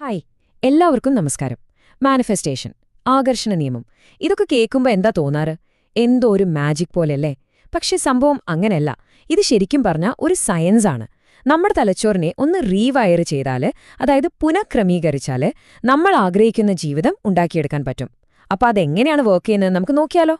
Hi എല്ലാവർക്കും നമസ്കാരം. Manifestation ആകർഷണ നിയമം. ഇതൊക്കെ കേൾക്കുമ്പോൾ എന്താ തോന്നാറ്? എന്തോ ഒരു മാജിക് പോലെയല്ലേ? പക്ഷേ സംഭവം അങ്ങനെയല്ല. ഇത് ശരിക്കും പറഞ്ഞാൽ ഒരു സയൻസാണ്. നമ്മുടെ തലച്ചോറിനെ ഒന്ന് റീവയർ ചെയ്താൽ അതായത് പുനഃക്രമീകരിച്ചാൽ നമ്മൾ ആഗ്രഹിക്കുന്ന ജീവിതം ഉണ്ടാക്കിയെടുക്കാൻ പറ്റും. അപ്പോൾ അതെങ്ങനെയാണ് വർക്ക് ചെയ്യുന്നത് നമുക്ക് നോക്കിയാലോ?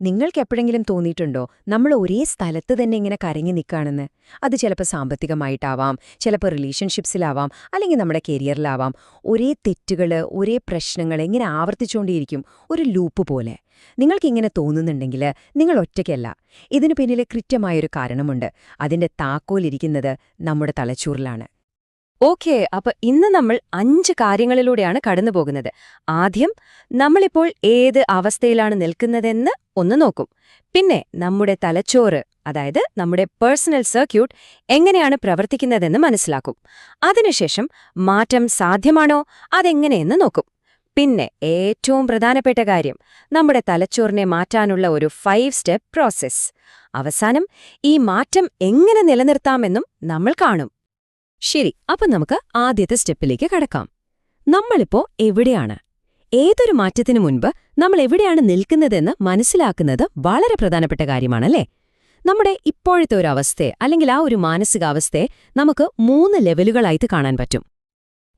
നിങ്ങൾക്ക് എപ്പോഴെങ്കിലും തോന്നിയിട്ടുണ്ടോ? നമ്മൾ ഒരേ സ്ഥലത്ത് തന്നെ ഇങ്ങനെ കരങ്ങി നിൽക്കുകയാണെന്ന്. അത് ചിലപ്പോൾ സാമ്പത്തികമായിട്ടാവാം ചിലപ്പോൾ റിലേഷൻഷിപ്സിലാവാം അല്ലെങ്കിൽ നമ്മുടെ കരിയറിലാവാം. ഒരേ തെറ്റുകൾ ഒരേ പ്രശ്നങ്ങൾ ഇങ്ങനെ ആവർത്തിച്ചുകൊണ്ടേയിരിക്കും ഒരു ലൂപ്പ് പോലെ. നിങ്ങൾക്കിങ്ങനെ തോന്നുന്നുണ്ടെങ്കിൽ നിങ്ങൾ ഒറ്റയ്ക്കല്ല. ഇതിനു പിന്നിലെ കൃത്യമായൊരു കാരണമുണ്ട്. അതിന്റെ താക്കോലിരിക്കുന്നത് നമ്മുടെ തലച്ചോറിലാണ്. ഓക്കെ അപ്പൊ ഇന്ന് നമ്മൾ അഞ്ച് കാര്യങ്ങളിലൂടെയാണ് കടന്നുപോകുന്നത് ആദ്യം നമ്മളിപ്പോൾ ഏത് അവസ്ഥയിലാണ് നിൽക്കുന്നതെന്ന് ഒന്ന് നോക്കും. പിന്നെ നമ്മുടെ തലച്ചോറ് അതായത് നമ്മുടെ പേഴ്സണൽ സർക്യൂട്ട് എങ്ങനെയാണ് പ്രവർത്തിക്കുന്നതെന്ന് മനസ്സിലാക്കും. അതിനുശേഷം മാറ്റം സാധ്യമാണോ അതെങ്ങനെയെന്ന് നോക്കും. പിന്നെ ഏറ്റവും പ്രധാനപ്പെട്ട കാര്യം നമ്മുടെ തലച്ചോറിനെ മാറ്റാനുള്ള ഒരു ഫൈവ് സ്റ്റെപ്പ് പ്രോസസ് അവസാനം ഈ മാറ്റം എങ്ങനെ നിലനിർത്താമെന്നും നമ്മൾ കാണും. ശരി അപ്പൊ നമുക്ക് ആദ്യത്തെ സ്റ്റെപ്പിലേക്ക് കടക്കാം. നമ്മളിപ്പോ എവിടെയാണ്? ഏതൊരു മാറ്റത്തിനു മുൻപ് നമ്മൾ എവിടെയാണ് നിൽക്കുന്നതെന്ന് മനസ്സിലാക്കുന്നത് വളരെ പ്രധാനപ്പെട്ട കാര്യമാണല്ലേ? നമ്മുടെ ഇപ്പോഴത്തെ ഒരു അവസ്ഥയെ അല്ലെങ്കിൽ ആ ഒരു മാനസികാവസ്ഥയെ നമുക്ക് മൂന്ന് ലെവലുകളായിട്ട് കാണാൻ പറ്റും.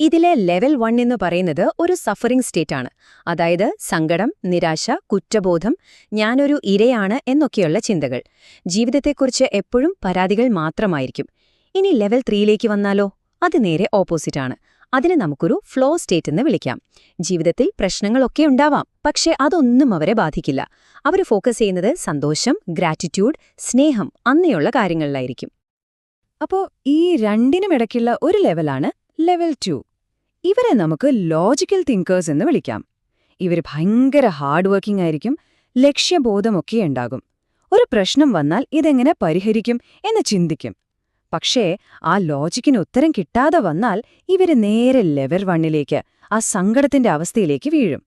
ഇതിലെ ലെവൽ വൺ എന്ന് പറയുന്നത് ഒരു സഫറിംഗ് സ്റ്റേറ്റ് ആണ് അതായത് സങ്കടം നിരാശ കുറ്റബോധം ഞാനൊരു ഇരയാണ് എന്നൊക്കെയുള്ള ചിന്തകൾ. ജീവിതത്തെക്കുറിച്ച് എപ്പോഴും പരാതികൾ മാത്രമായിരിക്കും. ഇനി ലെവൽ ത്രീയിലേക്ക് വന്നാലോ? അത് നേരെ ഓപ്പോസിറ്റാണ്. അതിനെ നമുക്കൊരു ഫ്ലോ സ്റ്റേറ്റ് എന്ന് വിളിക്കാം. ജീവിതത്തിൽ പ്രശ്നങ്ങളൊക്കെ ഉണ്ടാവാം പക്ഷേ അതൊന്നും അവരെ ബാധിക്കില്ല. അവർ ഫോക്കസ് ചെയ്യുന്നത് സന്തോഷം ഗ്രാറ്റിറ്റ്യൂഡ് സ്നേഹം അന്നയുള്ള കാര്യങ്ങളിലായിരിക്കും. അപ്പോൾ ഈ രണ്ടിനും ഇടയ്ക്കുള്ള ഒരു ലെവലാണ് ലെവൽ ടു. ഇവരെ നമുക്ക് ലോജിക്കൽ തിങ്കേഴ്സ് എന്ന് വിളിക്കാം. ഇവർ ഭയങ്കര ഹാർഡ് വർക്കിംഗ് ആയിരിക്കും ലക്ഷ്യബോധമൊക്കെ ഉണ്ടാകും. ഒരു പ്രശ്നം വന്നാൽ ഇതെങ്ങനെ പരിഹരിക്കും എന്ന് ചിന്തിക്കും. പക്ഷേ ആ ലോജിക്കിന് ഉത്തരം കിട്ടാതെ വന്നാൽ ഇവർ നേരെ ലെവൽ വണ്ണിലേക്ക് ആ സങ്കടത്തിന്റെ അവസ്ഥയിലേക്ക് വീഴും.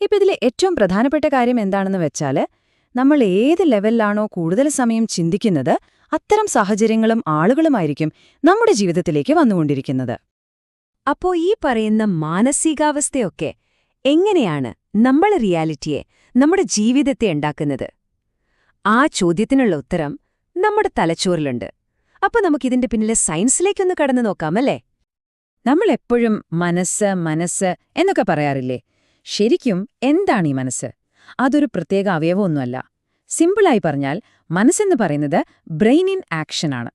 ഇപ്പൊ ഇതിലെ ഏറ്റവും പ്രധാനപ്പെട്ട കാര്യം എന്താണെന്ന് വെച്ചാൽ നമ്മൾ ഏത് ലെവലിലാണോ കൂടുതൽ സമയം ചിന്തിക്കുന്നത് അത്തരം സാഹചര്യങ്ങളും ആളുകളുമായിരിക്കും നമ്മുടെ ജീവിതത്തിലേക്ക് വന്നുകൊണ്ടിരിക്കുന്നത്. അപ്പോ ഈ പറയുന്ന മാനസികാവസ്ഥയൊക്കെ എങ്ങനെയാണ് നമ്മൾ റിയാലിറ്റിയെ നമ്മുടെ ജീവിതത്തെ ഉണ്ടാക്കുന്നത്? ആ ചോദ്യത്തിനുള്ള ഉത്തരം നമ്മുടെ തലച്ചോറിലുണ്ട്. അപ്പൊ നമുക്കിതിന്റെ പിന്നിലെ സയൻസിലേക്കൊന്ന് കടന്നു നോക്കാമല്ലേ? നമ്മൾ എപ്പോഴും മനസ്സ് മനസ്സ് എന്നൊക്കെ പറയാറില്ലേ? ശരിക്കും എന്താണ് ഈ മനസ്സ്? അതൊരു പ്രത്യേക അവയവമൊന്നുമല്ല. സിമ്പിളായി പറഞ്ഞാൽ മനസ്സെന്ന് പറയുന്നത് ബ്രെയിൻ ഇൻ ആക്ഷനാണ്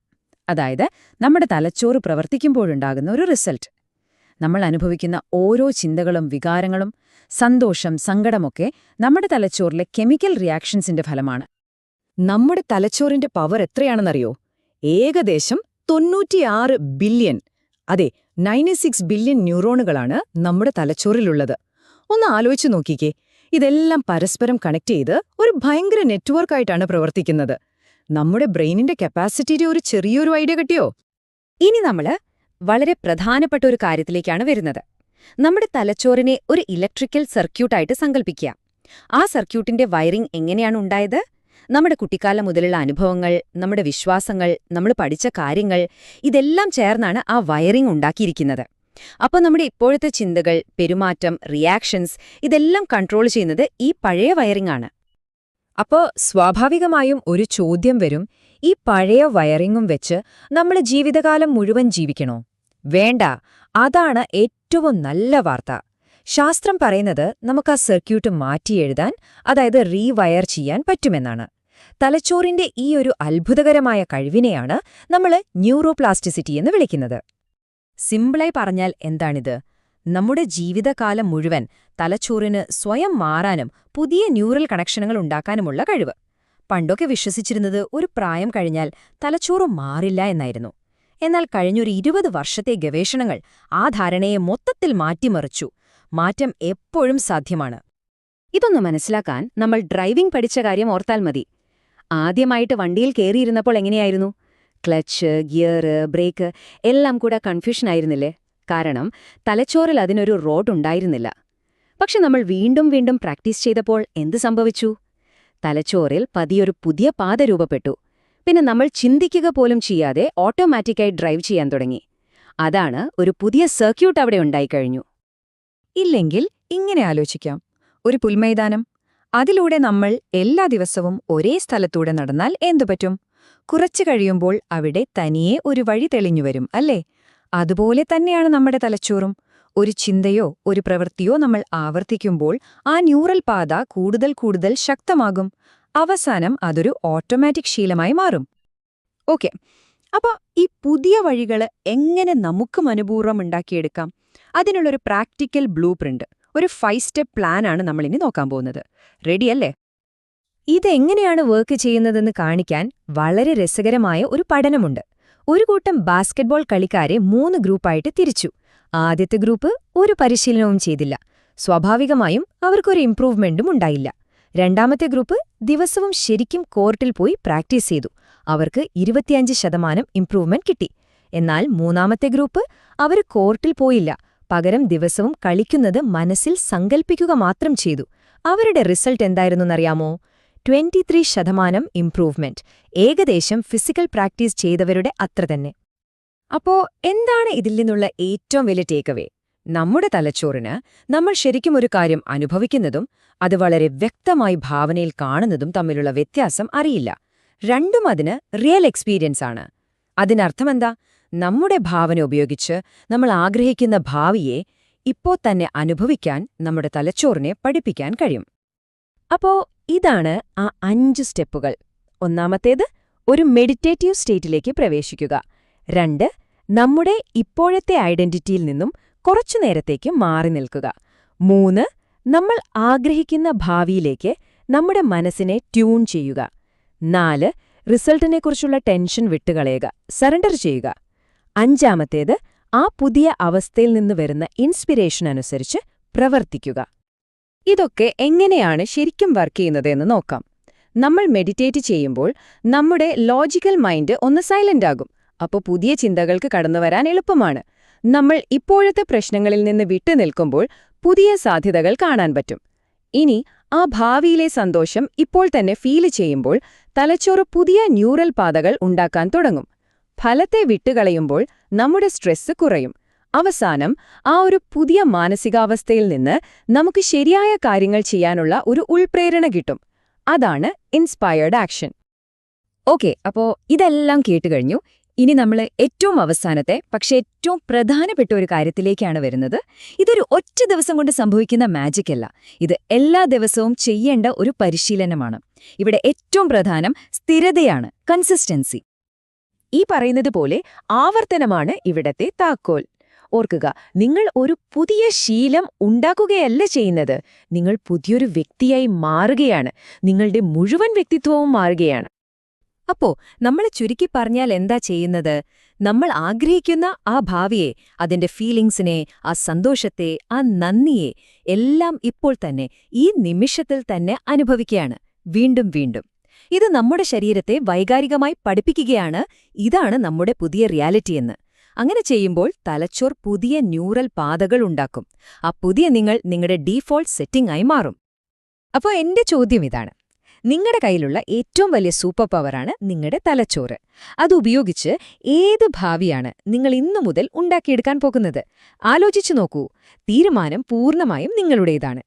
അതായത് നമ്മുടെ തലച്ചോറ് പ്രവർത്തിക്കുമ്പോഴുണ്ടാകുന്ന ഒരു റിസൾട്ട്. നമ്മൾ അനുഭവിക്കുന്ന ഓരോ ചിന്തകളും വികാരങ്ങളും സന്തോഷം സങ്കടമൊക്കെ നമ്മുടെ തലച്ചോറിലെ കെമിക്കൽ റിയാക്ഷൻസിന്റെ ഫലമാണ്. നമ്മുടെ തലച്ചോറിന്റെ പവർ എത്രയാണെന്നറിയോ? ഏകദേശം തൊണ്ണൂറ്റിയാറ് ബില്യൺ അതെ നയന്റി സിക്സ് ബില്യൺ ന്യൂറോണുകളാണ് നമ്മുടെ തലച്ചോറിലുള്ളത്. ഒന്ന് ആലോചിച്ചു നോക്കിക്കേ ഇതെല്ലാം പരസ്പരം കണക്ട് ചെയ്ത് ഒരു ഭയങ്കര നെറ്റ്വർക്കായിട്ടാണ് പ്രവർത്തിക്കുന്നത്. നമ്മുടെ ബ്രെയിനിന്റെ കപ്പാസിറ്റിയുടെ ഒരു ചെറിയൊരു ഐഡിയ കിട്ടിയോ? ഇനി നമ്മൾ വളരെ പ്രധാനപ്പെട്ട ഒരു കാര്യത്തിലേക്കാണ് വരുന്നത്. നമ്മുടെ തലച്ചോറിനെ ഒരു ഇലക്ട്രിക്കൽ സർക്യൂട്ടായിട്ട് സങ്കല്പിക്കുക ആ സർക്യൂട്ടിന്റെ വയറിംഗ് എങ്ങനെയാണ് ഉണ്ടായത്? നമ്മുടെ കുട്ടിക്കാലം മുതലുള്ള അനുഭവങ്ങൾ നമ്മുടെ വിശ്വാസങ്ങൾ നമ്മൾ പഠിച്ച കാര്യങ്ങൾ ഇതെല്ലാം ചേർന്നാണ് ആ വയറിംഗ് ഉണ്ടാക്കിയിരിക്കുന്നത്. അപ്പോൾ നമ്മുടെ ഇപ്പോഴത്തെ ചിന്തകൾ പെരുമാറ്റം റിയാക്ഷൻസ് ഇതെല്ലാം കൺട്രോൾ ചെയ്യുന്നത് ഈ പഴയ വയറിംഗ് ആണ്. അപ്പോൾ സ്വാഭാവികമായും ഒരു ചോദ്യം വരും ഈ പഴയ വയറിങ്ങും വെച്ച് നമ്മൾ ജീവിതകാലം മുഴുവൻ ജീവിക്കണോ? വേണ്ട അതാണ് ഏറ്റവും നല്ല വാർത്ത. ശാസ്ത്രം പറയുന്നത് നമുക്ക് ആ സർക്യൂട്ട് മാറ്റിയെഴുതാൻ അതായത് റീവയർ ചെയ്യാൻ പറ്റുമെന്നാണ്. തലച്ചോറിന്റെ ഈ ഒരു അത്ഭുതകരമായ കഴിവിനെയാണ് നമ്മൾ ന്യൂറോപ്ലാസ്റ്റിസിറ്റി എന്ന് വിളിക്കുന്നത്. സിമ്പിളായി പറഞ്ഞാൽ എന്താണിത്? നമ്മുടെ ജീവിതകാലം മുഴുവൻ തലച്ചോറിന് സ്വയം മാറാനും പുതിയ ന്യൂറൽ കണക്ഷനുകൾ ഉണ്ടാക്കാനുമുള്ള കഴിവ്. പണ്ടൊക്കെ വിശ്വസിച്ചിരുന്നത് ഒരു പ്രായം കഴിഞ്ഞാൽ തലച്ചോറ് മാറില്ല എന്നായിരുന്നു. എന്നാൽ കഴിഞ്ഞൊരു ഇരുപത് വർഷത്തെ ഗവേഷണങ്ങൾ ആ ധാരണയെ മൊത്തത്തിൽ മാറ്റിമറിച്ചു. മാറ്റം എപ്പോഴും സാധ്യമാണ്. ഇതൊന്ന് മനസ്സിലാക്കാൻ നമ്മൾ ഡ്രൈവിംഗ് പഠിച്ച കാര്യം ഓർത്താൽ മതി. ആദ്യമായിട്ട് വണ്ടിയിൽ കയറിയിരുന്നപ്പോൾ എങ്ങനെയായിരുന്നു? ക്ലച്ച് ഗിയർ ബ്രേക്ക് എല്ലാം കൂടെ കൺഫ്യൂഷനായിരുന്നില്ലേ കാരണം തലച്ചോറിൽ അതിനൊരു റോഡ് ഉണ്ടായിരുന്നില്ല. പക്ഷെ നമ്മൾ വീണ്ടും വീണ്ടും പ്രാക്ടീസ് ചെയ്തപ്പോൾ എന്ത് സംഭവിച്ചു? തലച്ചോറിൽ പതിയൊരു പുതിയ പാത രൂപപ്പെട്ടു. പിന്നെ നമ്മൾ ചിന്തിക്കുക പോലും ചെയ്യാതെ ഓട്ടോമാറ്റിക്കായി ഡ്രൈവ് ചെയ്യാൻ തുടങ്ങി. അതാണ് ഒരു പുതിയ സർക്യൂട്ട് അവിടെ ഉണ്ടായിക്കഴിഞ്ഞു. ഇല്ലെങ്കിൽ ഇങ്ങനെ ആലോചിക്കാം. ഒരു പുൽമൈതാനം അതിലൂടെ നമ്മൾ എല്ലാ ദിവസവും ഒരേ സ്ഥലത്തൂടെ നടന്നാൽ എന്തു പറ്റും? കുറച്ചു കഴിയുമ്പോൾ അവിടെ തനിയെ ഒരു വഴി തെളിഞ്ഞുവരും അല്ലേ? അതുപോലെ തന്നെയാണ് നമ്മുടെ തലച്ചോറും. ഒരു ചിന്തയോ ഒരു പ്രവൃത്തിയോ നമ്മൾ ആവർത്തിക്കുമ്പോൾ ആ ന്യൂറൽ പാത കൂടുതൽ കൂടുതൽ ശക്തമാകും. അവസാനം അതൊരു ഓട്ടോമാറ്റിക് ശീലമായി മാറും. ഓക്കെ. അപ്പൊ ഈ പുതിയ വഴികൾ എങ്ങനെ നമുക്കും അനുപൂർവം ഉണ്ടാക്കിയെടുക്കാം? അതിനുള്ളൊരു പ്രാക്ടിക്കൽ ബ്ലൂ പ്രിന്റ് ഒരു ഫൈവ് സ്റ്റെപ്പ് പ്ലാനാണ് നമ്മളിനി നോക്കാൻ പോകുന്നത്. റെഡിയല്ലേ ഇതെങ്ങനെയാണ് വർക്ക് ചെയ്യുന്നതെന്ന് കാണിക്കാൻ വളരെ രസകരമായ ഒരു പഠനമുണ്ട്. ഒരു കൂട്ടം ബാസ്കറ്റ്ബോൾ കളിക്കാരെ മൂന്ന് ഗ്രൂപ്പായിട്ട് തിരിച്ചു. ആദ്യത്തെ ഗ്രൂപ്പ് ഒരു പരിശീലനവും ചെയ്തില്ല. സ്വാഭാവികമായും അവർക്കൊരു ഇംപ്രൂവ്മെന്റും ഉണ്ടായില്ല. രണ്ടാമത്തെ ഗ്രൂപ്പ് ദിവസവും ശരിക്കും കോർട്ടിൽ പോയി പ്രാക്ടീസ് ചെയ്തു. അവർക്ക് ഇരുപത്തിയഞ്ച് ശതമാനം ഇംപ്രൂവ്മെന്റ് കിട്ടി. എന്നാൽ മൂന്നാമത്തെ ഗ്രൂപ്പ് അവർ കോർട്ടിൽ പോയില്ല. പകരം ദിവസവും കളിക്കുന്നത് മനസ്സിൽ സങ്കൽപ്പിക്കുക മാത്രം ചെയ്തു. അവരുടെ റിസൾട്ട് എന്തായിരുന്നെന്നറിയാമോ? ട്വന്റിത്രീ ശതമാനം ഇംപ്രൂവ്മെന്റ്. ഏകദേശം ഫിസിക്കൽ പ്രാക്ടീസ് ചെയ്തവരുടെ അത്ര തന്നെ. അപ്പോ എന്താണ് ഇതിൽ നിന്നുള്ള ഏറ്റവും വലിയ ടേക്കവേ നമ്മുടെ തലച്ചോറിന് നമ്മൾ ശരിക്കും ഒരു കാര്യം അനുഭവിക്കുന്നതും അത് വളരെ വ്യക്തമായി ഭാവനയിൽ കാണുന്നതും തമ്മിലുള്ള വ്യത്യാസം അറിയില്ല. രണ്ടും അതിന് റിയൽ എക്സ്പീരിയൻസ് ആണ് അതിനർത്ഥമെന്താ നമ്മുടെ ഭാവന ഉപയോഗിച്ച് നമ്മൾ ആഗ്രഹിക്കുന്ന ഭാവിയെ ഇപ്പോൾ തന്നെ അനുഭവിക്കാൻ നമ്മുടെ തലച്ചോറിനെ പഠിപ്പിക്കാൻ കഴിയും. അപ്പോൾ ഇതാണ് ആ അഞ്ച് സ്റ്റെപ്പുകൾ. ഒന്നാമത്തേത് ഒരു മെഡിറ്റേറ്റീവ് സ്റ്റേറ്റിലേക്ക് പ്രവേശിക്കുക. രണ്ട് നമ്മുടെ ഇപ്പോഴത്തെ ഐഡന്റിറ്റിയിൽ നിന്നും കുറച്ചു നേരത്തേക്ക് മാറി നിൽക്കുക. മൂന്ന് നമ്മൾ ആഗ്രഹിക്കുന്ന ഭാവിയിലേക്ക് നമ്മുടെ മനസ്സിനെ ട്യൂൺ ചെയ്യുക. നാല് റിസൾട്ടിനെക്കുറിച്ചുള്ള ടെൻഷൻ വിട്ടുകളയുക. സറണ്ടർ ചെയ്യുക. അഞ്ചാമത്തേത് ആ പുതിയ അവസ്ഥയിൽ നിന്ന് വരുന്ന ഇൻസ്പിരേഷൻ അനുസരിച്ച് പ്രവർത്തിക്കുക. ഇതൊക്കെ എങ്ങനെയാണ് ശരിക്കും വർക്ക് ചെയ്യുന്നതെന്ന് നോക്കാം. നമ്മൾ മെഡിറ്റേറ്റ് ചെയ്യുമ്പോൾ നമ്മുടെ ലോജിക്കൽ മൈൻഡ് ഒന്ന് സൈലന്റ് ആകും. അപ്പോൾ പുതിയ ചിന്തകൾക്ക് കടന്നുവരാൻ എളുപ്പമാണ്. നമ്മൾ ഇപ്പോഴത്തെ പ്രശ്നങ്ങളിൽ നിന്ന് വിട്ടുനിൽക്കുമ്പോൾ പുതിയ സാധ്യതകൾ കാണാൻ പറ്റും. ഇനി ആ ഭാവിയിലെ സന്തോഷം ഇപ്പോൾ തന്നെ ഫീൽ ചെയ്യുമ്പോൾ തലച്ചോറ് പുതിയ ന്യൂറൽ പാതകൾ ഉണ്ടാക്കാൻ തുടങ്ങും. ഫലത്തെ വിട്ടുകളയുമ്പോൾ നമ്മുടെ സ്ട്രെസ് കുറയും. അവസാനം ആ ഒരു പുതിയ മാനസികാവസ്ഥയിൽ നിന്ന് നമുക്ക് ശരിയായ കാര്യങ്ങൾ ചെയ്യാനുള്ള ഒരു ഉൾപ്രേരണ കിട്ടും. അതാണ് ഇൻസ്പയർഡ് ആക്ഷൻ ഓക്കെ അപ്പോ ഇതെല്ലാം കേട്ടുകഴിഞ്ഞു ഇനി നമ്മൾ ഏറ്റവും അവസാനത്തെ പക്ഷേ ഏറ്റവും പ്രധാനപ്പെട്ട ഒരു കാര്യത്തിലേക്കാണ് വരുന്നത്. ഇതൊരു ഒറ്റ ദിവസം കൊണ്ട് സംഭവിക്കുന്ന മാജിക് അല്ല. ഇത് എല്ലാ ദിവസവും ചെയ്യേണ്ട ഒരു പരിശീലനമാണ്. ഇവിടെ ഏറ്റവും പ്രധാനം സ്ഥിരതയാണ് കൺസിസ്റ്റൻസി ഈ പറയുന്നത് പോലെ ആവർത്തനമാണ് ഇവിടത്തെ താക്കോൽ. ഓർക്കുക നിങ്ങൾ ഒരു പുതിയ ശീലം ഉണ്ടാക്കുകയല്ല ചെയ്യുന്നത്. നിങ്ങൾ പുതിയൊരു വ്യക്തിയായി മാറുകയാണ്. നിങ്ങളുടെ മുഴുവൻ വ്യക്തിത്വവും മാറുകയാണ്. അപ്പോ നമ്മൾ ചുരുക്കി പറഞ്ഞാൽ എന്താ ചെയ്യുന്നത്? നമ്മൾ ആഗ്രഹിക്കുന്ന ആ ഭാവിയെ അതിന്റെ ഫീലിംഗ്സിനെ ആ സന്തോഷത്തെ ആ നന്ദിയെ എല്ലാം ഇപ്പോൾ തന്നെ ഈ നിമിഷത്തിൽ തന്നെ അനുഭവിക്കുകയാണ്. വീണ്ടും വീണ്ടും. ഇത് നമ്മുടെ ശരീരത്തെ വൈകാരികമായി പഠിപ്പിക്കുകയാണ്. ഇതാണ് നമ്മുടെ പുതിയ റിയാലിറ്റിയെന്ന് അങ്ങനെ ചെയ്യുമ്പോൾ തലച്ചോർ പുതിയ ന്യൂറൽ പാതകൾ ഉണ്ടാക്കും. ആ പുതിയ നിങ്ങൾ നിങ്ങളുടെ ഡീഫോൾട്ട് സെറ്റിംഗ് ആയി മാറും. അപ്പോൾ എന്റെ ചോദ്യം ഇതാണ്. നിങ്ങളുടെ കയ്യിലുള്ള ഏറ്റവും വലിയ സൂപ്പർ പവറാണ് നിങ്ങളുടെ തലച്ചോറ്. അതുപയോഗിച്ച് ഏത് ഭാവിയാണ് നിങ്ങൾ ഇന്നു മുതൽ ഉണ്ടാക്കിയെടുക്കാൻ പോകുന്നത്? ആലോചിച്ചു നോക്കൂ. തീരുമാനം പൂർണമായും നിങ്ങളുടേതാണ്.